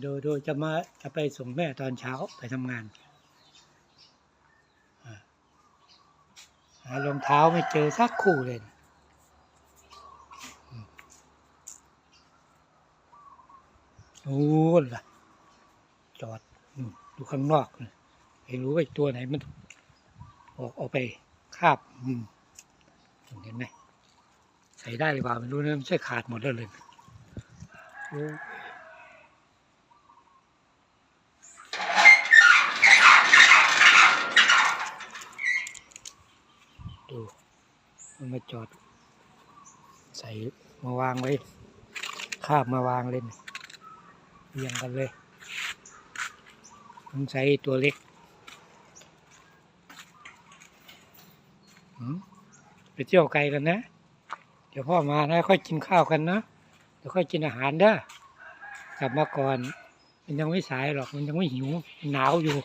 โดยโดยจะมาจะไปส่งแม่ตอนเช้าไปทำงานหารองเท้าไม่เจอสักคู่เลยโอ้ล่ะ จอดนู่นดูข้างนอกไม่รู้ว่าไอ้ตัวไหนมัน ออกออกไปคาบอืมเห็นไหมใส่ได้หรือเปล่าไม่รู้นะไม่ใช่ขาดหมดแล้วเลยโอ้ ดูมันมาจอด ใส่มาวางไว้คาบมาวางเลยนเรียงกันเลยต้องใช้ตัวเล็กไปเที่ยวไกลกันนะ เดี๋ยวพ่อมานะค่อยกินข้าวกันนะเดี๋ยวค่อยกินอาหารเด้อกลับมาก่อน มันยังไม่สายหรอกมันยังไม่หิวหนาวอยู่